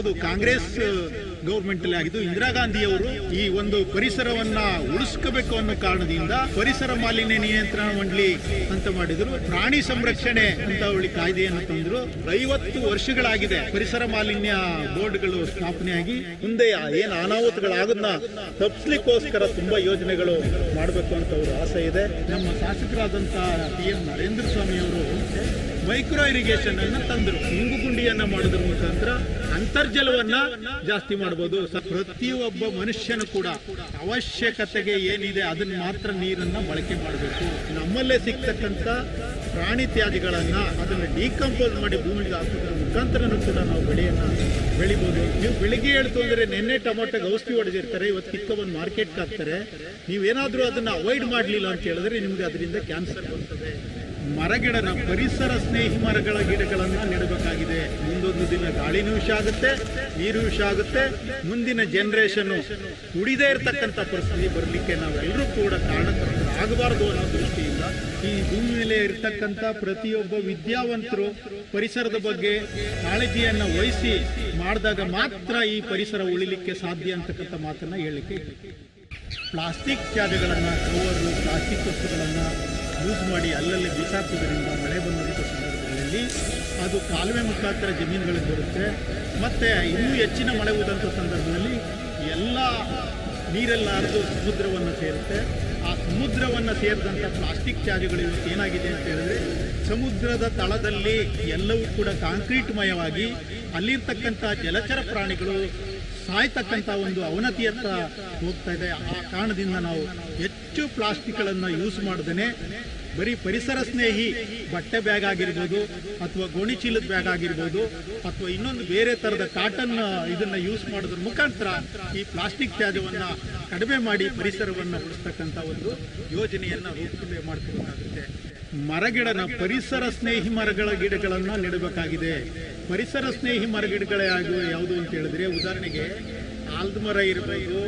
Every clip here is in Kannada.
ಅದ್ಯಾವುದು ಕಾಂಗ್ರೆಸ್ ಗೌರ್ಮೆಂಟ್ ಅಲ್ಲಿ ಆಗಿದ್ದು ಇಂದಿರಾ ಗಾಂಧಿಯವರು ಈ ಒಂದು ಪರಿಸರವನ್ನ ಉಳಿಸ್ಕೋಬೇಕು ಅನ್ನೋ ಕಾರಣದಿಂದ ಪರಿಸರ ಮಾಲಿನ್ಯ ನಿಯಂತ್ರಣ ಮಂಡಳಿ ಅಂತ ಮಾಡಿದ್ರು. ಪ್ರಾಣಿ ಸಂರಕ್ಷಣೆ ಅಂತ ಅವಳಿ ಕಾಯ್ದೆಯನ್ನು ತಂದ್ರು. ಐವತ್ತು ವರ್ಷಗಳಾಗಿದೆ ಪರಿಸರ ಮಾಲಿನ್ಯ ಬೋರ್ಡ್ಗಳು ಸ್ಥಾಪನೆಯಾಗಿ. ಮುಂದೆ ಏನು ಅನಾಹುತಗಳಾಗೋದನ್ನ ತಪ್ಪಿಸ್ಲಿಕ್ಕೋಸ್ಕರ ತುಂಬಾ ಯೋಜನೆಗಳು ಮಾಡಬೇಕು ಅಂತ ಅವರು ಆಸೆ ಇದೆ. ನಮ್ಮ ಶಾಸಕರಾದಂತಹ ಪಿ ಎಂ ನರೇಂದ್ರ ಸ್ವಾಮಿ ಅವರು ಮೈಕ್ರೋ ಇರಿಗೇಷನ್ ಅನ್ನ ತಂದ್ರು. ಇಂಗು ಗುಂಡಿಯನ್ನ ಮಾಡೋದ್ರ ಮುಖಾಂತರ ಅಂತರ್ಜಲವನ್ನ ಜಾಸ್ತಿ ಮಾಡಬಹುದು ಪ್ರತಿಯೊಬ್ಬ ಮನುಷ್ಯನು ಕೂಡ ಅವಶ್ಯಕತೆಗೆ ಏನಿದೆ ಅದನ್ನ ಮಾತ್ರ ನೀರನ್ನ ಬಳಕೆ ಮಾಡಬೇಕು. ನಮ್ಮಲ್ಲೇ ಸಿಗ್ತಕ್ಕಂಥ ಪ್ರಾಣಿ ತ್ಯಾಜ್ಯಗಳನ್ನ ಅದನ್ನ ಡಿಕಂಪೋಸ್ ಮಾಡಿ ಭೂಮಿಗೆ ಹಾಕೋದ್ರ ಮುಖಾಂತರನೂ ಕೂಡ ನಾವು ಬೆಳೆಯನ್ನ ಬೆಳಿಬೋದು. ನೀವು ಬೆಳಿಗ್ಗೆ ಹೇಳ್ತು ಅಂದ್ರೆ ನಿನ್ನೆ ಟೊಮೊಟೊಗೆ ಔಷಧಿ ಹೊಡೆದಿರ್ತಾರೆ, ಇವತ್ತು ಚಿಕ್ಕ ಒಂದು ಮಾರ್ಕೆಟ್ಗೆ ಹಾಕ್ತಾರೆ. ನೀವೇನಾದರೂ ಅದನ್ನ ಅವಾಯ್ಡ್ ಮಾಡಲಿಲ್ಲ ಅಂತ ಹೇಳಿದ್ರೆ ನಿಮ್ಗೆ ಅದರಿಂದ ಕ್ಯಾನ್ಸರ್ ಬರ್ತದೆ ಮರಗಿಡನ ಪರಿಸರ ಸ್ನೇಹಿ ಮರಗಳ ಗಿಡಗಳನ್ನು ನೆಡಬೇಕಾಗಿದೆ. ಮುಂದೊಂದು ದಿನ ಗಾಳಿನೂ ವಿಷ ಆಗುತ್ತೆ ನೀರು ವಿಷ ಆಗುತ್ತೆ ಮುಂದಿನ ಜನರೇಷನ್ ಕುಡಿದೇ ಇರತಕ್ಕಂಥ ಪರಿಸ್ಥಿತಿ ಬರಲಿಕ್ಕೆ ನಾವೆಲ್ಲರೂ ಕೂಡ ಕಾರಣಕರ್ತರಾಗಬಾರದು ಅನ್ನೋ ದೃಷ್ಟಿಯಿಂದ ಈ ಭೂಮಿ ಮೇಲೆ ಇರತಕ್ಕಂಥ ಪ್ರತಿಯೊಬ್ಬ ವಿದ್ಯಾವಂತರು ಪರಿಸರದ ಬಗ್ಗೆ ಕಾಳಜಿಯನ್ನು ವಹಿಸಿ ಮಾಡಿದಾಗ ಮಾತ್ರ ಈ ಪರಿಸರ ಉಳಿಲಿಕ್ಕೆ ಸಾಧ್ಯ ಅಂತಕ್ಕಂಥ ಮಾತನ್ನ ಹೇಳಲಿಕ್ಕೆ ಪ್ಲಾಸ್ಟಿಕ್ ತ್ಯಾಜ್ಯಗಳನ್ನು ಕವರು ಪ್ಲಾಸ್ಟಿಕ್ ವಸ್ತುಗಳನ್ನು ಯೂಸ್ ಮಾಡಿ ಅಲ್ಲಲ್ಲಿ ಬೀಸಾಕುವುದರಿಂದ ಮಳೆ ಬಂದಂಥ ಸಂದರ್ಭದಲ್ಲಿ ಅದು ಕಾಲುವೆ ಮುಖಾಂತರ ಜಮೀನುಗಳಿಗೆ ಬರುತ್ತೆ. ಮತ್ತು ಇನ್ನೂ ಹೆಚ್ಚಿನ ಮಳೆ ಹೋದಂಥ ಸಂದರ್ಭದಲ್ಲಿ ಎಲ್ಲ ನೀರೆಲ್ಲ ಹರಿದು ಸಮುದ್ರವನ್ನು ಸೇರುತ್ತೆ. ಆ ಸಮುದ್ರವನ್ನು ಸೇರಿದಂಥ ಪ್ಲಾಸ್ಟಿಕ್ ತ್ಯಾಜ್ಯಗಳು ಏನಾಗಿದೆ ಅಂತ ಹೇಳಿದ್ರೆ ಸಮುದ್ರದ ತಳದಲ್ಲಿ ಎಲ್ಲವೂ ಕೂಡ ಕಾಂಕ್ರೀಟ್ಮಯವಾಗಿ ಅಲ್ಲಿರ್ತಕ್ಕಂಥ ಜಲಚರ ಪ್ರಾಣಿಗಳು ಸಾಯ್ತಕ್ಕಂಥ ಒಂದು ಅವನತಿಯತ್ತ ಹೋಗ್ತಾ ಇದೆ. ಆ ಕಾರಣದಿಂದ ನಾವು ಹೆಚ್ಚು ಪ್ಲಾಸ್ಟಿಕ್ಗಳನ್ನು ಯೂಸ್ ಮಾಡದೇನೆ, ಬರೀ ಪರಿಸರ ಸ್ನೇಹಿ ಬಟ್ಟೆ ಬ್ಯಾಗ್ ಆಗಿರ್ಬೋದು ಅಥವಾ ಗೋಣಿ ಚೀಲದ ಬ್ಯಾಗ್ ಆಗಿರ್ಬೋದು ಅಥವಾ ಇನ್ನೊಂದು ಬೇರೆ ಥರದ ಕಾಟನ್ ಇದನ್ನ ಯೂಸ್ ಮಾಡೋದ್ರ ಮುಖಾಂತರ ಈ ಪ್ಲಾಸ್ಟಿಕ್ ತ್ಯಾಜ್ಯವನ್ನ ಕಡಿಮೆ ಮಾಡಿ ಪರಿಸರವನ್ನು ಉಳಿಸ್ತಕ್ಕಂಥ ಒಂದು ಯೋಜನೆಯನ್ನ ರೂಪಿಸಿ ಮಾಡ್ಕೋಬೇಕಾಗುತ್ತೆ ಮರಗಿಡನ ಪರಿಸರ ಸ್ನೇಹಿ ಮರಗಳ ಗಿಡಗಳನ್ನು ನೆಡಬೇಕಾಗಿದೆ. ಪರಿಸರ ಸ್ನೇಹಿ ಮರಗಿಡಗಳೇ ಆಗುವ ಯಾವುದು ಅಂತ ಹೇಳಿದ್ರೆ, ಉದಾಹರಣೆಗೆ ಆಲ್ದ ಮರ ಇರ್ಬೋದು,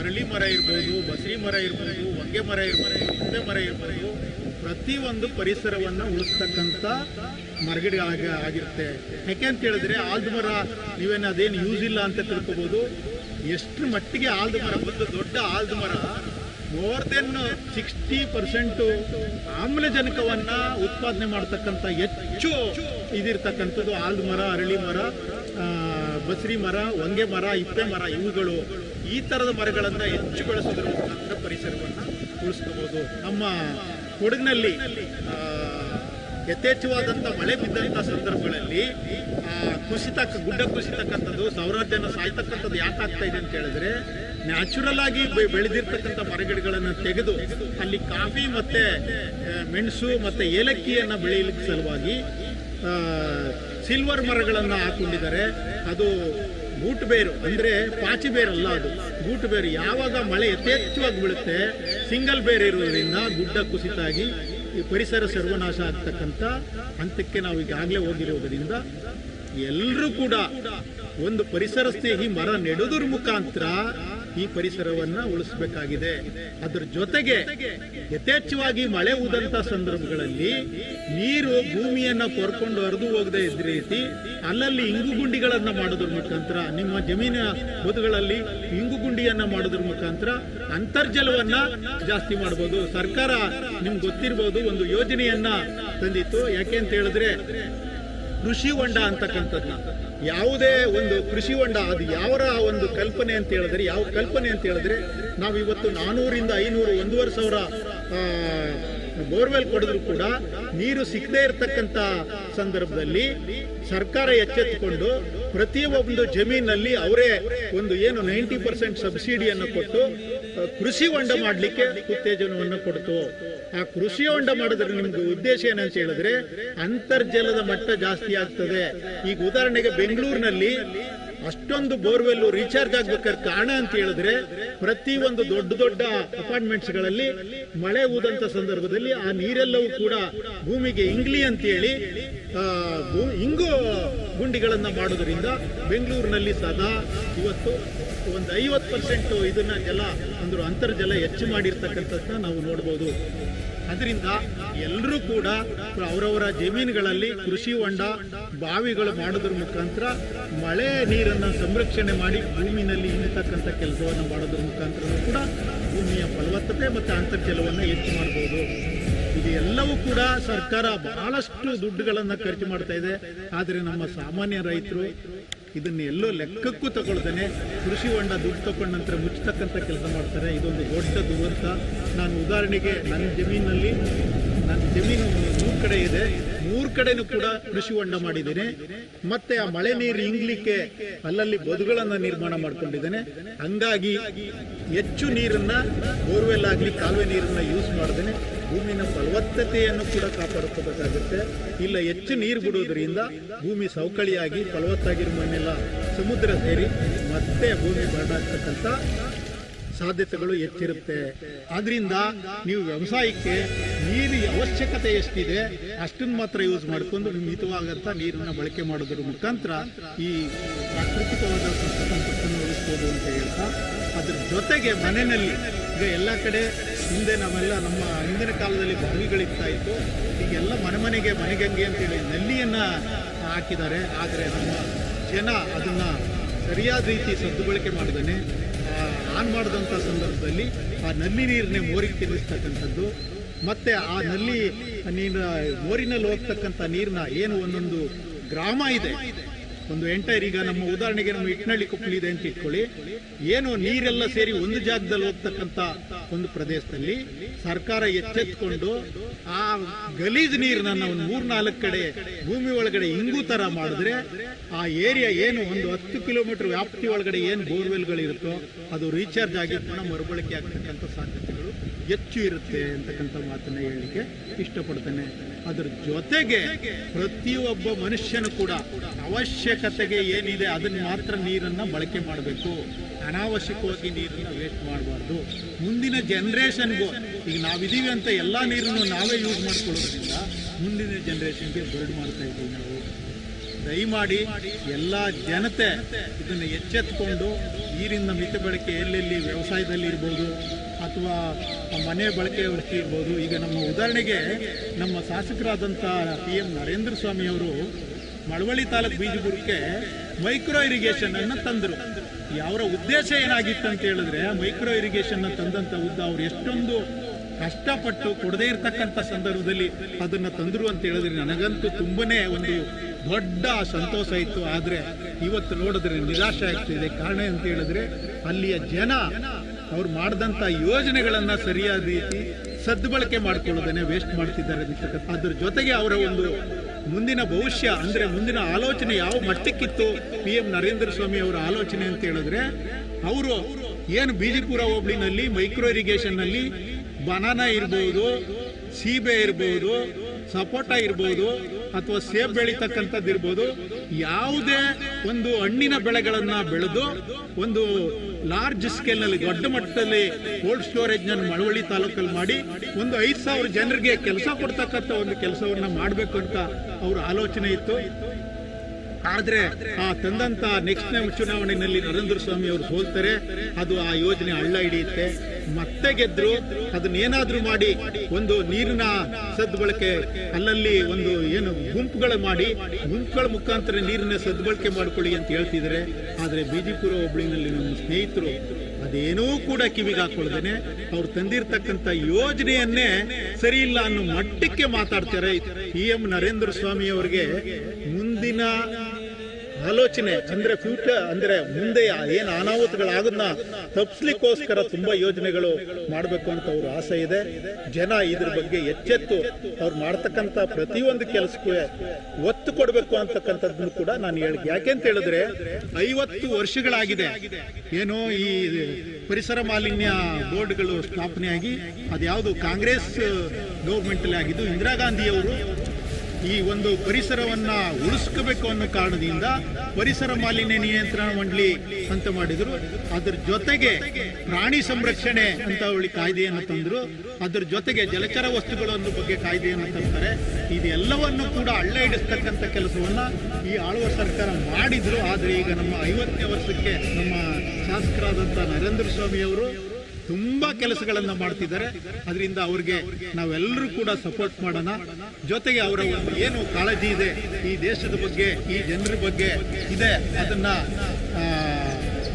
ಅರಳಿ ಮರ ಇರ್ಬೋದು, ಬಸರಿ ಮರ ಇರ್ಬೋದು, ಹೊಂಗೆ ಮರ ಇರ್ಬೋದು ಹಿಂದೆ ಮರ ಇರ್ಬೋದು ಪ್ರತಿಯೊಂದು ಪರಿಸರವನ್ನು ಉಳಿಸ್ತಕ್ಕಂಥ ಮರಗಿಡಗಳಾಗ ಆಗಿರುತ್ತೆ. ಯಾಕೆ ಅಂತ ಹೇಳಿದ್ರೆ, ಆಲ್ದ ಮರ ನೀವೇನು ಅದೇನು ಯೂಸ್ ಇಲ್ಲ ಅಂತ ತಿಳ್ಕೊಬೋದು. ಎಷ್ಟು ಮಟ್ಟಿಗೆ ಆಲ್ದ ಮರ, ಒಂದು ದೊಡ್ಡ ಆಲ್ದ ಮರ ಮೋರ್ ದೆನ್ ಸಿಕ್ಸ್ಟಿ ಪರ್ಸೆಂಟು ಆಮ್ಲಜನಕವನ್ನು ಉತ್ಪಾದನೆ ಮಾಡ್ತಕ್ಕಂಥ ಹೆಚ್ಚು ಇದಿರ್ತಕ್ಕಂಥದ್ದು ಆಲ್ದ ಮರ, ಅರಳಿ ಮರ ಬಸರಿ ಮರ ಹೊಂಗೆ ಮರ, ಇಪ್ಪೆ ಮರ, ಇವುಗಳು ಈ ಥರದ ಮರಗಳನ್ನು ಹೆಚ್ಚು ಬೆಳೆಸೋದ್ರ ಮುಖಾಂತರ ಪರಿಸರವನ್ನು ಉಳಿಸ್ಕೋಬೋದು. ನಮ್ಮ ಕೊಡಗಿನಲ್ಲಿ ಯಥೇಚ್ಛವಾದಂಥ ಮಳೆ ಬಿದ್ದಂಥ ಸಂದರ್ಭಗಳಲ್ಲಿ ಕುಸಿತ, ಗುಡ್ಡ ಕುಸಿತಕ್ಕಂಥದ್ದು ಸಾವಿರಾರು ಜನ ಸಾಯ್ತಕ್ಕಂಥದ್ದು ಯಾಕಾಗ್ತಾ ಇದೆ ಅಂತ ಹೇಳಿದ್ರೆ ನ್ಯಾಚುರಲ್ ಆಗಿ ಬೆಳೆದಿರ್ತಕ್ಕಂಥ ಮರಗಿಡಗಳನ್ನು ತೆಗೆದು ಅಲ್ಲಿ ಕಾಫಿ ಮತ್ತೆ ಮೆಣಸು ಮತ್ತೆ ಏಲಕ್ಕಿಯನ್ನು ಬೆಳೆಯಲಿಕ್ಕೆ ಸಲುವಾಗಿ ಸಿಲ್ವರ್ ಮರಗಳನ್ನು ಹಾಕೊಂಡಿದ್ದಾರೆ. ಅದು ಬೂಟ್ ಬೇರು, ಅಂದರೆ ಪಾಚಿ ಬೇರಲ್ಲ ಅದು. ಬೂಟ್ ಬೇರು ಯಾವಾಗ ಮಳೆ ಯಥೇಚ್ಛವಾಗಿ ಬೀಳುತ್ತೆ, ಸಿಂಗಲ್ ಬೇರ್ ಇರೋದ್ರಿಂದ ಗುಡ್ಡ ಕುಸಿತಾಗಿ ಈ ಪರಿಸರ ಸರ್ವನಾಶ ಆಗ್ತಕ್ಕಂಥ ಹಂತಕ್ಕೆ ನಾವು ಈಗಾಗಲೇ ಹೋಗಿರೋದರಿಂದ ಎಲ್ಲರೂ ಕೂಡ ಒಂದು ಪರಿಸರ ಸ್ನೇಹಿ ಮರ ನೆಡೋದ್ರ ಮುಖಾಂತರ ಈ ಪರಿಸರವನ್ನ ಉಳಿಸಬೇಕಾಗಿದೆ. ಅದ್ರ ಜೊತೆಗೆ ಯಥೇಚ್ಛವಾಗಿ ಮಳೆ ಉದಂತ ಸಂದರ್ಭಗಳಲ್ಲಿ ನೀರು ಭೂಮಿಯನ್ನ ಕೊರ್ಕೊಂಡು ಹರಿದು ಹೋಗದೆ ಇದ್ದ ರೀತಿ ಅಲ್ಲಲ್ಲಿ ಇಂಗು ಗುಂಡಿಗಳನ್ನ ಮಾಡೋದ್ರ ಮುಖಾಂತರ ನಿಮ್ಮ ಜಮೀನಿನ ಬದುಗಳಲ್ಲಿ ಇಂಗು ಗುಂಡಿಯನ್ನ ಮಾಡೋದ್ರ ಮುಖಾಂತರ ಅಂತರ್ಜಲವನ್ನ ಜಾಸ್ತಿ ಮಾಡಬಹುದು ಸರ್ಕಾರ ನಿಮ್ಗೆ ಗೊತ್ತಿರ್ಬೋದು ಒಂದು ಯೋಜನೆಯನ್ನ ತಂದಿತ್ತು. ಯಾಕೆ ಅಂತ ಹೇಳಿದ್ರೆ ಕೃಷಿ ಹೊಂಡ ಅಂತಕ್ಕಂಥದ್ನ. ಯಾವುದೇ ಒಂದು ಕೃಷಿ ಹೊಂಡ ಅದು ಯಾವರ ಒಂದು ಕಲ್ಪನೆ ಅಂತ ಹೇಳಿದ್ರೆ, ಯಾವ ಕಲ್ಪನೆ ಅಂತ ಹೇಳಿದ್ರೆ, ನಾವು ಇವತ್ತು ನಾನೂರಿಂದ ಐನೂರು, ಒಂದೂವರೆ ಸಾವಿರ ಬೋರ್ವೆಲ್ ಕೊಡಿದ್ರು ಕೂಡ ನೀರು ಸಿಗದೇ ಇರತಕ್ಕಂತ ಸಂದರ್ಭದಲ್ಲಿ ಸರ್ಕಾರ ಎಚ್ಚೆತ್ತುಕೊಂಡು ಪ್ರತಿಯೊಂದು ಜಮೀನಲ್ಲಿ ಅವರೇ ಒಂದು ಏನು ನೈಂಟಿ ಪರ್ಸೆಂಟ್ ಸಬ್ಸಿಡಿಯನ್ನು ಕೊಟ್ಟು ಕೃಷಿ ಹೊಂಡ ಮಾಡಲಿಕ್ಕೆ ಉತ್ತೇಜನವನ್ನು ಕೊಡ್ತು. ಆ ಕೃಷಿ ಹೊಂಡ ಮಾಡಿದ್ರೆ ನಿಮ್ಗೆ ಉದ್ದೇಶ ಏನಂತ ಹೇಳಿದ್ರೆ ಅಂತರ್ಜಲದ ಮಟ್ಟ ಜಾಸ್ತಿ ಆಗ್ತದೆ. ಈಗ ಉದಾಹರಣೆಗೆ ಬೆಂಗಳೂರಿನಲ್ಲಿ ಅಷ್ಟೊಂದು ಬೋರ್ವೆಲ್ ರೀಚಾರ್ಜ್ ಆಗ್ಬೇಕಾದ ಕಾರಣ ಅಂತ ಹೇಳಿದ್ರೆ ಪ್ರತಿ ಒಂದು ದೊಡ್ಡ ದೊಡ್ಡ ಅಪಾರ್ಟ್ಮೆಂಟ್ಸ್ಗಳಲ್ಲಿ ಮಳೆ ಊದಂತ ಸಂದರ್ಭದಲ್ಲಿ ಆ ನೀರೆಲ್ಲವೂ ಕೂಡ ಭೂಮಿಗೆ ಇಂಗ್ಲಿ ಅಂತ ಹೇಳಿ ಆ, ಭೂ- ಇಂಗು ಗುಂಡಿಗಳನ್ನ ಮಾಡೋದ್ರಿಂದ ಬೆಂಗಳೂರಿನಲ್ಲಿ ಸದಾ ಇವತ್ತು ಒಂದು ಐವತ್ತು ಪರ್ಸೆಂಟು ಇದನ್ನ ಜಲ ಅಂದ್ರೆ ಅಂತರ್ಜಲ ಹೆಚ್ಚು ಮಾಡಿರ್ತಕ್ಕಂಥದ್ದನ್ನ ನಾವು ನೋಡ್ಬೋದು. ಅದರಿಂದ ಎಲ್ಲರೂ ಕೂಡ ಅವರವರ ಜಮೀನುಗಳಲ್ಲಿ ಕೃಷಿ ಹೊಂಡ, ಬಾವಿಗಳು ಮಾಡೋದ್ರ ಮುಖಾಂತರ ಮಳೆ ನೀರನ್ನು ಸಂರಕ್ಷಣೆ ಮಾಡಿ ಭೂಮಿನಲ್ಲಿ ಇಳಿತಕ್ಕಂಥ ಕೆಲಸವನ್ನು ಮಾಡೋದ್ರ ಮುಖಾಂತರ ಕೂಡ ಭೂಮಿಯ ಫಲವತ್ತತೆ ಮತ್ತು ಅಂತರ್ಜಲವನ್ನು ಹೆಚ್ಚು ಮಾಡ್ಬೋದು. ಇದು ಎಲ್ಲವೂ ಕೂಡ ಸರ್ಕಾರ ಬಹಳಷ್ಟು ದುಡ್ಡುಗಳನ್ನು ಖರ್ಚು ಮಾಡ್ತಾ ಇದೆ. ಆದರೆ ನಮ್ಮ ಸಾಮಾನ್ಯ ರೈತರು ಇದನ್ನ ಎಲ್ಲೋ ಲೆಕ್ಕಕ್ಕೂ ತಗೊಳ್ದೇನೆ. ಕೃಷಿ ಹೊಂಡ ದುಡ್ಡು ತಗೊಂಡ ನಂತರ ಮುಚ್ಚತಕ್ಕಂಥ ಕೆಲಸ ಮಾಡ್ತಾರೆ. ಇದೊಂದು ದೊಡ್ಡ ದುರಂತ. ನಾನು ಉದಾಹರಣೆಗೆ ನನ್ನ ಜಮೀನಲ್ಲಿ, ನನ್ನ ಜಮೀನು ಮೂರು ಕಡೆ ಇದೆ. ಮೂರು ಕಡೆನೂ ಕೂಡ ಕೃಷಿ ಹೊಂಡ ಮಾಡಿದ್ದೇನೆ. ಮತ್ತೆ ಆ ಮಳೆ ನೀರು ಇಂಗ್ಲಿಕ್ಕೆ ಅಲ್ಲಲ್ಲಿ ಬದುಗಳನ್ನು ನಿರ್ಮಾಣ ಮಾಡ್ಕೊಂಡಿದ್ದೇನೆ. ಹಂಗಾಗಿ ಹೆಚ್ಚು ನೀರನ್ನು, ಬೋರ್ವೆಲ್ ಆಗಲಿ, ಕಾಲುವೆ ನೀರನ್ನು ಯೂಸ್ ಮಾಡ್ದೇನೆ. ಭೂಮಿನ ಫಲವತ್ತತೆಯನ್ನು ಕೂಡ ಕಾಪಾಡ್ಕೋಬೇಕಾಗುತ್ತೆ ಇಲ್ಲ, ಹೆಚ್ಚು ನೀರು ಬಿಡುವುದರಿಂದ ಭೂಮಿ ಸವಕಳಿಯಾಗಿ ಫಲವತ್ತಾಗಿರೋ ಮಣ್ಣೆಲ್ಲ ಸಮುದ್ರ ಸೇರಿ ಮತ್ತೆ ಭೂಮಿ ಬರಡಾಗ್ತಕ್ಕಂಥ ಸಾಧ್ಯತೆಗಳು ಹೆಚ್ಚಿರುತ್ತೆ ಆದ್ರಿಂದ ನೀವು ವ್ಯವಸಾಯಕ್ಕೆ ನೀರಿನ ಅವಶ್ಯಕತೆ ಎಷ್ಟಿದೆ ಅಷ್ಟನ್ನು ಮಾತ್ರ ಯೂಸ್ ಮಾಡಿಕೊಂಡು ಮಿತವಾಗಂತ ನೀರನ್ನು ಬಳಕೆ ಮಾಡೋದ್ರ ಮುಖಾಂತರ ಈ ಪ್ರಾಕೃತಿಕವಾದ ಸಂಪತ್ತನ್ನು ಉಳಿಸ್ಬೋದು ಅಂತ ಹೇಳ್ತಾ, ಅದ್ರ ಜೊತೆಗೆ ಮನೆಯಲ್ಲಿ ಈಗ ಎಲ್ಲ ಕಡೆ ಹಿಂದೆ ನಾವೆಲ್ಲ ನಮ್ಮ ಹಿಂದಿನ ಕಾಲದಲ್ಲಿ ಬಾವಿಗಳಿರ್ತಾ ಇತ್ತು. ಈಗೆಲ್ಲ ಮನೆ ಮನೆಗೆ ಮನೆಗಂಗೆ ಅಂತೇಳಿ ನಲ್ಲಿಯನ್ನ ಹಾಕಿದ್ದಾರೆ. ಆದರೆ ನಮ್ಮ ಜನ ಅದನ್ನ ಸರಿಯಾದ ರೀತಿ ಸದ್ದುಬಳಕೆ ಮಾಡಿದಾನೆ ಆನ್ ಮಾಡಿದಂಥ ಸಂದರ್ಭದಲ್ಲಿ ಆ ನಲ್ಲಿ ನೀರನ್ನೇ ಮೋರಿಗೆ ತಿನ್ನಿಸ್ತಕ್ಕಂಥದ್ದು ಮತ್ತೆ ಆ ನಲ್ಲಿ ನೀರು ಮೋರಿನಲ್ಲಿ ಹೋಗ್ತಕ್ಕಂಥ ನೀರನ್ನ ಏನು ಒಂದೊಂದು ಗ್ರಾಮ ಇದೆ, ಒಂದು ಎಂಟೈರ್ ಈಗ ನಮ್ಮ ಉದಾಹರಣೆಗೆ ನಮ್ಮ ಇಟ್ನಳ್ಳಿ ಕುಪ್ಪಳಿ ಇದೆ ಅಂತ ಇಟ್ಕೊಳ್ಳಿ. ಏನು ನೀರೆಲ್ಲ ಸೇರಿ ಒಂದು ಜಾಗದಲ್ಲಿ ಹೋಗ್ತಕ್ಕಂಥ ಒಂದು ಪ್ರದೇಶದಲ್ಲಿ ಸರ್ಕಾರ ಎಚ್ಚೆತ್ಕೊಂಡು ಆ ಗಲೀಜ್ ನೀರನ್ನ ಒಂದು ಮೂರ್ನಾಲ್ಕು ಕಡೆ ಭೂಮಿ ಒಳಗಡೆ ಇಂಗು ತರ ಮಾಡಿದ್ರೆ ಆ ಏರಿಯಾ ಏನು ಒಂದು ಹತ್ತು ಕಿಲೋಮೀಟರ್ ವ್ಯಾಪ್ತಿ ಒಳಗಡೆ ಏನು ಬೋರ್ವೆಲ್ಗಳಿರುತ್ತೋ ಅದು ರೀಚಾರ್ಜ್ ಆಗಿ ಪುನಃ ಮರುಬಳಕೆ ಆಗ್ತಕ್ಕಂಥ ಸಾಧ್ಯತೆಗಳು ಹೆಚ್ಚು ಇರುತ್ತೆ ಅಂತಕ್ಕಂಥ ಮಾತನ್ನ ಹೇಳಲಿಕ್ಕೆ ಇಷ್ಟಪಡ್ತೇನೆ. ಅದ್ರ ಜೊತೆಗೆ ಪ್ರತಿಯೊಬ್ಬ ಮನುಷ್ಯನು ಕೂಡ ಅವಶ್ಯಕತೆಗೆ ಏನಿದೆ ಅದನ್ನ ಮಾತ್ರ ನೀರನ್ನ ಬಳಕೆ ಮಾಡಬೇಕು. ಅನಾವಶ್ಯಕವಾಗಿ ನೀರನ್ನು ವೇಸ್ಟ್ ಮಾಡಬಾರ್ದು. ಮುಂದಿನ ಜನ್ರೇಷನ್ಗೂ ಈಗ ನಾವಿದೀವಿ ಅಂತ ಎಲ್ಲ ನೀರನ್ನು ನಾವೇ ಯೂಸ್ ಮಾಡ್ಕೊಳ್ಳೋದ್ರಿಂದ ಮುಂದಿನ ಜನ್ರೇಷನ್ಗೆ ಬರ್ಡ್ ಮಾಡ್ತಾ ಇದ್ದೀವಿ ನಾವು. ದಯಮಾಡಿ ಎಲ್ಲ ಜನತೆ ಇದನ್ನು ಎಚ್ಚೆತ್ಕೊಂಡು ನೀರಿನ ಮಿತ ಬಳಕೆ ಎಲ್ಲೆಲ್ಲಿ ವ್ಯವಸಾಯದಲ್ಲಿ ಇರ್ಬೋದು ಅಥವಾ ಮನೆ ಬಳಕೆ ವೃತ್ತಿ ಇರ್ಬೋದು. ಈಗ ನಮ್ಮ ಉದಾಹರಣೆಗೆ ನಮ್ಮ ಶಾಸಕರಾದಂಥ ಪಿ ಎಂ ನರೇಂದ್ರ ಸ್ವಾಮಿ ಅವರು ಮಳವಳ್ಳಿ ತಾಲೂಕು ಬೀಜಪುರಕ್ಕೆ ಮೈಕ್ರೋ ಇರಿಗೇಷನ್ ಅನ್ನು ತಂದರು. ಅವರ ಉದ್ದೇಶ ಏನಾಗಿತ್ತು ಅಂತ ಹೇಳಿದ್ರೆ, ಮೈಕ್ರೋ ಇರಿಗೇಷನ್ ತಂದಂಥ ಉದ್ದ ಅವ್ರು ಎಷ್ಟೊಂದು ಕಷ್ಟಪಟ್ಟು ಕೊಡದೇ ಇರತಕ್ಕಂಥ ಸಂದರ್ಭದಲ್ಲಿ ಅದನ್ನು ತಂದರು ಅಂತ ಹೇಳಿದ್ರೆ ನನಗಂತೂ ತುಂಬನೇ ಒಂದು ದೊಡ್ಡ ಸಂತೋಷ ಇತ್ತು. ಆದರೆ ಇವತ್ತು ನೋಡಿದ್ರೆ ನಿರಾಶೆ ಆಗ್ತಿದೆ. ಕಾರಣ ಅಂತ ಹೇಳಿದ್ರೆ, ಅಲ್ಲಿಯ ಜನ ಅವ್ರು ಮಾಡಿದಂಥ ಯೋಜನೆಗಳನ್ನು ಸರಿಯಾದ ರೀತಿ ಸದ್ಬಳಕೆ ಮಾಡ್ಕೊಳ್ಳೋದನ್ನೇ ವೇಸ್ಟ್ ಮಾಡ್ತಿದ್ದಾರೆ ಅದ್ರ ಜೊತೆಗೆ ಅವರ ಒಂದು ಮುಂದಿನ ಭವಿಷ್ಯ, ಅಂದರೆ ಮುಂದಿನ ಆಲೋಚನೆ ಯಾವ ಮಟ್ಟಕ್ಕಿತ್ತು? ಪಿ ಎಂ ನರೇಂದ್ರ ಸ್ವಾಮಿ ಅವರ ಆಲೋಚನೆ ಅಂತ ಹೇಳಿದ್ರೆ, ಅವರು ಏನು ಬಿಜಿಪುರ ಹೋಬಳಿನಲ್ಲಿ ಮೈಕ್ರೋ ಇರಿಗೇಷನ್ನಲ್ಲಿ ಬನಾನಾ ಇರ್ಬೋದು, ಸೀಬೆ ಇರ್ಬೋದು ಸಪೋಟ ಇರ್ಬೋದು ಅಥವಾ ಸೇಬ್ ಬೆಳೀತಕ್ಕಂಥದ್ದು ಇರ್ಬೋದು, ಯಾವುದೇ ಒಂದು ಹಣ್ಣಿನ ಬೆಳೆಗಳನ್ನ ಬೆಳೆದು ಒಂದು ಲಾರ್ಜ್ ಸ್ಕೇಲ್ನಲ್ಲಿ, ದೊಡ್ಡ ಮಟ್ಟದಲ್ಲಿ ಕೋಲ್ಡ್ ಸ್ಟೋರೇಜ್ನ ಮಳವಳ್ಳಿ ತಾಲೂಕಲ್ಲಿ ಮಾಡಿ ಒಂದು ಐದು ಸಾವಿರ ಜನರಿಗೆ ಕೆಲಸ ಕೊಡ್ತಕ್ಕಂಥ ಒಂದು ಕೆಲಸವನ್ನ ಮಾಡಬೇಕು ಅಂತ ಅವ್ರ ಆಲೋಚನೆ ಇತ್ತು. ಆದ್ರೆ ಆ ತಂದಂತ ನೆಕ್ಸ್ಟ್ ಚುನಾವಣೆಯಲ್ಲಿ ನರೇಂದ್ರ ಸ್ವಾಮಿ ಅವರು ಸೋಲ್ತಾರೆ, ಅದು ಆ ಯೋಜನೆ ಹಳ್ಳ ಹಿಡಿಯುತ್ತೆ. ಮತ್ತೆ ಗೆದ್ರು ಅದನ್ನೇನಾದ್ರೂ ಮಾಡಿ, ಒಂದು ನೀರಿನ ಸದ್ಬಳಕೆ, ಅಲ್ಲಲ್ಲಿ ಒಂದು ಏನು ಗುಂಪುಗಳ ಮಾಡಿ, ಗುಂಪುಗಳ ಮುಖಾಂತರ ನೀರಿನ ಸದ್ಬಳಕೆ ಮಾಡ್ಕೊಳ್ಳಿ ಅಂತ ಹೇಳ್ತಿದ್ರೆ. ಆದ್ರೆ ಬಿಜಿಪುರ ಹೋಬಳಿನಲ್ಲಿ ನಮ್ಮ ಸ್ನೇಹಿತರು ಅದೇನೂ ಕೂಡ ಕಿವಿಗೆ ಹಾಕೊಳ್ದೇನೆ. ಅವ್ರು ತಂದಿರ್ತಕ್ಕಂಥ ಯೋಜನೆಯನ್ನೇ ಸರಿ ಇಲ್ಲ ಅನ್ನೋ ಮಟ್ಟಕ್ಕೆ ಮಾತಾಡ್ತಾರೆ. ಪಿ ಎಂ ನರೇಂದ್ರ ಸ್ವಾಮಿ ಅವರಿಗೆ ಮುಂದಿನ ಆಲೋಚನೆ ಅಂದ್ರೆ ಫ್ಯೂಚರ್ ಅಂದ್ರೆ ಮುಂದೆ ಏನು ಅನಾಹುತಗಳಾಗೋದನ್ನ ತಪ್ಪಿಸ್ಲಿಕ್ಕೋಸ್ಕರ ತುಂಬಾ ಯೋಜನೆಗಳು ಮಾಡಬೇಕು ಅಂತ ಅವ್ರ ಆಸೆ ಇದೆ. ಜನ ಇದ್ರ ಬಗ್ಗೆ ಎಚ್ಚೆತ್ತು ಅವ್ರು ಮಾಡ್ತಕ್ಕಂಥ ಪ್ರತಿಯೊಂದು ಕೆಲಸಕ್ಕೂ ಒತ್ತು ಕೊಡಬೇಕು ಅಂತಕ್ಕಂಥದ್ದನ್ನು ಕೂಡ ನಾನು ಹೇಳಿ ಯಾಕೆ ಅಂತ ಹೇಳಿದ್ರೆ ಐವತ್ತು ವರ್ಷಗಳಾಗಿದೆ. ಏನು ಈ ಪರಿಸರ ಮಾಲಿನ್ಯ ಬೋರ್ಡ್ಗಳು ಸ್ಥಾಪನೆಯಾಗಿ ಅದ್ಯಾವುದು ಕಾಂಗ್ರೆಸ್ ಗೌರ್ಮೆಂಟ್ ಆಗಿದ್ದು ಇಂದಿರಾ ಗಾಂಧಿಯವರು ಈ ಒಂದು ಪರಿಸರವನ್ನ ಉಳಿಸ್ಕೋಬೇಕು ಅನ್ನೋ ಕಾರಣದಿಂದ ಪರಿಸರ ಮಾಲಿನ್ಯ ನಿಯಂತ್ರಣ ಮಂಡಳಿ ಅಂತ ಮಾಡಿದ್ರು. ಅದ್ರ ಜೊತೆಗೆ ಪ್ರಾಣಿ ಸಂರಕ್ಷಣೆ ಅಂತ ಅವಳಿ ಕಾಯ್ದೆಯನ್ನು ತಂದ್ರು. ಅದ್ರ ಜೊತೆಗೆ ಜಲಚರ ವಸ್ತುಗಳ ಬಗ್ಗೆ ಕಾಯ್ದೆಯನ್ನು ತಂತಾರೆ ಇದೆಲ್ಲವನ್ನು ಕೂಡ ಅಳ್ಳ ಹಿಡಿಸ್ತಕ್ಕಂಥ ಕೆಲಸವನ್ನ ಈ ಆಳುವ ಸರ್ಕಾರ ಮಾಡಿದ್ರು. ಆದ್ರೆ ಈಗ ನಮ್ಮ ಐವತ್ತನೇ ವರ್ಷಕ್ಕೆ ನಮ್ಮ ಶಾಸಕರಾದಂತ ನರೇಂದ್ರ ಸ್ವಾಮಿ ಅವರು ತುಂಬಾ ಕೆಲಸಗಳನ್ನ ಮಾಡ್ತಿದ್ದಾರೆ. ಅದರಿಂದ ಅವ್ರಿಗೆ ನಾವೆಲ್ಲರೂ ಕೂಡ ಸಪೋರ್ಟ್ ಮಾಡೋಣ. ಜೊತೆಗೆ ಅವರ ಏನು ಕಾಳಜಿ ಇದೆ, ಈ ದೇಶದ ಬಗ್ಗೆ, ಈ ಜನರ ಬಗ್ಗೆ ಇದೆ, ಅದನ್ನ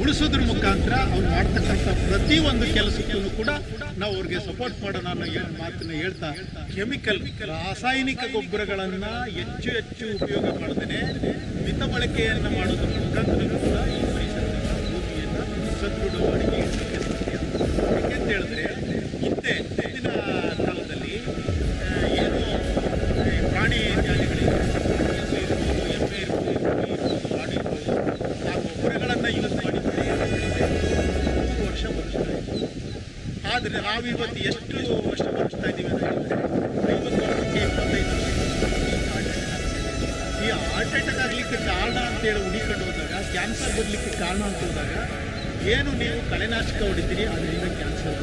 ಉಳಿಸೋದ್ರ ಮುಖಾಂತರ ಅವ್ರು ಮಾಡ್ತಕ್ಕಂಥ ಪ್ರತಿಯೊಂದು ಕೆಲಸಕ್ಕೂ ಕೂಡ ನಾವು ಅವ್ರಿಗೆ ಸಪೋರ್ಟ್ ಮಾಡೋಣ ಅನ್ನೋ ಮಾತನ್ನ ಹೇಳ್ತಾ ಕೆಮಿಕಲ್ ರಾಸಾಯನಿಕ ಗೊಬ್ಬರಗಳನ್ನು ಹೆಚ್ಚು ಹೆಚ್ಚು ಉಪಯೋಗ ಮಾಡ್ತೇನೆ ಮಿತ ಬಳಕೆಯನ್ನು ಮಾಡೋದ್ರ ಮುಖಾಂತರ ಕೂಡ ಈ ಪರಿಸರದ ಭೂಮಿಯನ್ನು ಸದೃಢ ಯಾಕೆಂತ ಹೇಳಿದ್ರೆ, ಹಿಂದೆ ಹಿಂದಿನ ಕಾಲದಲ್ಲಿ ಏನು ಪ್ರಾಣಿ ತ್ಯಾಜ್ಯಗಳಿದೆ ಹಸು ಇರ್ಬೋದು ಎಮ್ಮೆ ಇರ್ಬೋದು ಕುರಿ ಇರ್ಬೋದು ಆ ಗೊಬ್ಬರಗಳನ್ನು ಯೂಸ್ ಮಾಡಿ ನೂರು ವರ್ಷ ಇದ್ವಿ ಆದರೆ ನಾವು ಇವತ್ತು ಎಷ್ಟು ವರ್ಷ ಬದುಕ್ತಾ ಇದ್ದೀವಿ ಅಂತ ಹೇಳಿದ್ರೆ ಐವತ್ತು ವರ್ಷಕ್ಕೆ ಇಪ್ಪತ್ತೈದು ಈ ಹಾರ್ಟ್ ಅಟ್ಯಾಕ್ ಆಗಲಿಕ್ಕೆ ಕಾರಣ ಅಂತೇಳಿ ಹುಡುಕೊಂಡು ಹೋದಾಗ, ಕ್ಯಾನ್ಸರ್ ಬರಲಿಕ್ಕೆ ಕಾರಣ ಅಂತ ಹೋದಾಗ ಏನು ನೀವು ಕಳೆನಾಶಕ ಹೊಡಿತೀರಿ, ಅದರಿಂದ ಕ್ಯಾನ್ಸರ್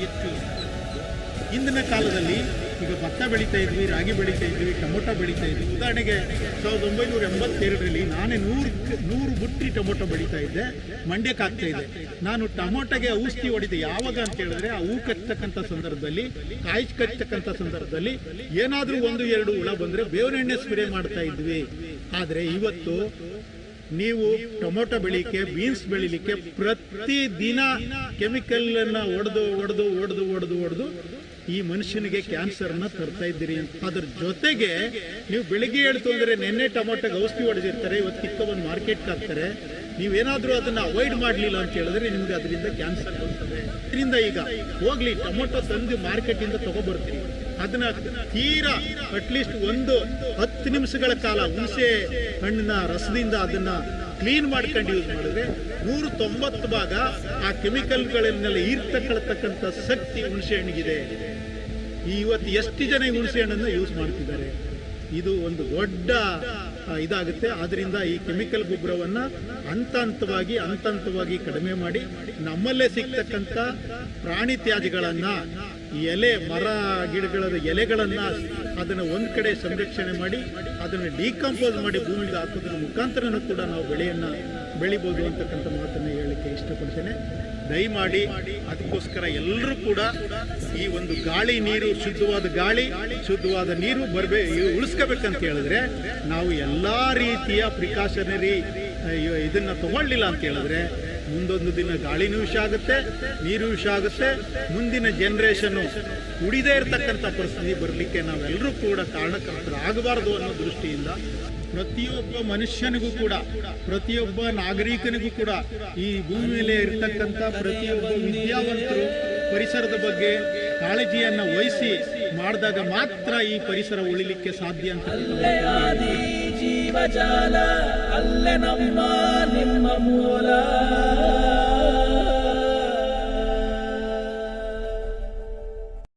ಹೆಚ್ಚು ಇಂದಿನ ಕಾಲದಲ್ಲಿ ಈಗ ಭತ್ತ ಬೆಳೀತಾ ಇದ್ವಿ, ರಾಗಿ ಬೆಳೀತಾ ಇದ್ವಿ, ಟೊಮೊಟೊ ಬೆಳೀತಾ ಇದ್ವಿ. ಉದಾಹರಣೆಗೆ ಸಾವಿರದ ಒಂಬೈನೂರ ಎಂಬತ್ತೆರಡರಲ್ಲಿ ನಾನೇ ನೂರು ನೂರು ಬುಟ್ಟಿ ಟೊಮೊಟೊ ಬೆಳೀತಾ ಇದ್ದೆ, ಮಂಡ್ಯಕ್ಕೆ ಆಗ್ತಾ ಇದೆ ನಾನು ಟೊಮೊಟೊಗೆ ಔಷಧಿ ಹೊಡಿದೆ. ಯಾವಾಗ ಅಂತ ಹೇಳಿದ್ರೆ ಆ ಹೂ ಕಚ್ಚತಕ್ಕಂಥ ಸಂದರ್ಭದಲ್ಲಿ, ಕಾಯಿ ಕಚ್ಚತಕ್ಕಂಥ ಸಂದರ್ಭದಲ್ಲಿ ಏನಾದರೂ ಒಂದು ಎರಡು ಹುಳ ಬಂದರೆ ಬೇವಿನ ಎಣ್ಣೆ ಸ್ಪ್ರೇ ಮಾಡ್ತಾ ಇದ್ವಿ. ಆದರೆ ಇವತ್ತು ನೀವು ಟೊಮೊಟೊ ಬೆಳಿಲಿಕ್ಕೆ ಬೀನ್ಸ್ ಬೆಳಿಲಿಕ್ಕೆ ಪ್ರತಿ ದಿನ ಕೆಮಿಕಲ್ ಅನ್ನ ಹೊಡೆದು ಹೊಡೆದು ಹೊಡೆದು ಹೊಡೆದು ಒಡೆದು ಈ ಮನುಷ್ಯನಿಗೆ ಕ್ಯಾನ್ಸರ್ನ ತರ್ತಾ ಇದ್ದೀರಿ ಅಂತ. ಅದ್ರ ಜೊತೆಗೆ ನೀವು ಬೆಳಿಗ್ಗೆ ಹೇಳ್ತು ಅಂದರೆ ನಿನ್ನೆ ಟೊಮೊಟೊಗೆ ಔಷಧಿ ಹೊಡೆದಿರ್ತಾರೆ, ಇವತ್ತು ಕಿತ್ತ ಒಂದು ಮಾರ್ಕೆಟ್ ಹಾಕ್ತಾರೆ. ನೀವೇನಾದ್ರೂ ಅದನ್ನ ಅವಾಯ್ಡ್ ಮಾಡಲಿಲ್ಲ ಅಂತ ಹೇಳಿದ್ರೆ ನಿಮ್ಗೆ ಅದರಿಂದ ಕ್ಯಾನ್ಸರ್ ಬರ್ತದೆ. ಇದರಿಂದ ಈಗ ಹೋಗ್ಲಿ, ಟೊಮೊಟೊ ತಂದು ಮಾರ್ಕೆಟ್ ಇಂದ ತಗೊಬರ್ತೀರಿ ಅದನ್ನ ತೀರಾ ಅಟ್ಲೀಸ್ಟ್ ಒಂದು ಹತ್ತು ನಿಮಿಷಗಳ ಕಾಲ ಹುಣಸೆ ಹಣ್ಣಿನ ರಸದಿಂದ ಅದನ್ನ ಕ್ಲೀನ್ ಮಾಡ್ಕೊಂಡು ಯೂಸ್ ಮಾಡಿದ್ರೆ ನೂರ ತೊಂಬತ್ತು ಭಾಗ ಆ ಕೆಮಿಕಲ್ಗಳನ್ನೆಲ್ಲ ಹೀರ್ತಕ್ಕಳ್ತಕ್ಕಂಥ ಶಕ್ತಿ ಹುಣಸೆ ಹಣ್ಣಿಗಿದೆ. ಇವತ್ತು ಎಷ್ಟು ಜನ ಹುಣಸೆ ಹಣ್ಣನ್ನು ಯೂಸ್ ಮಾಡ್ತಿದ್ದಾರೆ? ಇದು ಒಂದು ದೊಡ್ಡ ಇದಾಗುತ್ತೆ. ಆದ್ರಿಂದ ಈ ಕೆಮಿಕಲ್ ಗೊಬ್ಬರವನ್ನ ಹಂತ ಹಂತವಾಗಿ ಹಂತ ಹಂತವಾಗಿ ಕಡಿಮೆ ಮಾಡಿ ನಮ್ಮಲ್ಲೇ ಸಿಗ್ತಕ್ಕಂಥ ಪ್ರಾಣಿ ತ್ಯಾಜ್ಯಗಳನ್ನ ಎಲೆ, ಮರ ಗಿಡಗಳ ಎಲೆಗಳನ್ನು ಅದನ್ನು ಒಂದು ಕಡೆ ಸಂರಕ್ಷಣೆ ಮಾಡಿ, ಅದನ್ನು ಡಿಕಂಪೋಸ್ ಮಾಡಿ ಭೂಮಿಗೆ ಹಾಕೋದ್ರ ಮುಖಾಂತರನೂ ಕೂಡ ನಾವು ಬೆಳೆಯನ್ನ ಬೆಳಿಬೋದು ಅಂತಕ್ಕಂಥ ಮಾತನ್ನ ಹೇಳಲಿಕ್ಕೆ ಇಷ್ಟಪಡ್ತೇನೆ. ದಯಮಾಡಿ ಅದಕ್ಕೋಸ್ಕರ ಎಲ್ಲರೂ ಕೂಡ ಈ ಒಂದು ಗಾಳಿ ನೀರು, ಶುದ್ಧವಾದ ಗಾಳಿ, ಶುದ್ಧವಾದ ನೀರು ಬರ್ಬೇ ಉಳಿಸ್ಕೋಬೇಕಂತ ಹೇಳಿದ್ರೆ ನಾವು ಎಲ್ಲಾ ರೀತಿಯ ಪ್ರಿಕಾಷನರಿ ಇದನ್ನ ತಗೊಳ್ಳಿಲ್ಲ ಅಂತ ಹೇಳಿದ್ರೆ ಮುಂದೊಂದು ದಿನ ಗಾಳಿನೂ ವಿಷ ಆಗುತ್ತೆ ನೀರು ವಿಷ ಆಗುತ್ತೆ ಮುಂದಿನ ಜನರೇಷನ್ ಉಳಿದೇ ಇರತಕ್ಕಂಥ ಪರಿಸ್ಥಿತಿ ಬರಲಿಕ್ಕೆ ನಾವೆಲ್ಲರೂ ಕೂಡ ಕಾರಣಕರ್ತರಾಗಬಾರದು ಅನ್ನೋ ದೃಷ್ಟಿಯಿಂದ ಪ್ರತಿಯೊಬ್ಬ ಮನುಷ್ಯನಿಗೂ ಕೂಡ, ಪ್ರತಿಯೊಬ್ಬ ನಾಗರಿಕನಿಗೂ ಕೂಡ ಈ ಭೂಮಿ ಮೇಲೆ ಇರತಕ್ಕಂಥ ಪ್ರತಿಯೊಬ್ಬ ವಿದ್ಯಾವಂತರು ಪರಿಸರದ ಬಗ್ಗೆ ಕಾಳಜಿಯನ್ನು ವಹಿಸಿ ಮಾಡಿದಾಗ ಮಾತ್ರ ಈ ಪರಿಸರ ಉಳಿಲಿಕ್ಕೆ ಸಾಧ್ಯ ಅಂತ ಆದಿ ಜೀವಜಾಲ ಅಲ್ಲೇ ನಮ್ಮ ನಿಮ್ಮ ಮೂಲ.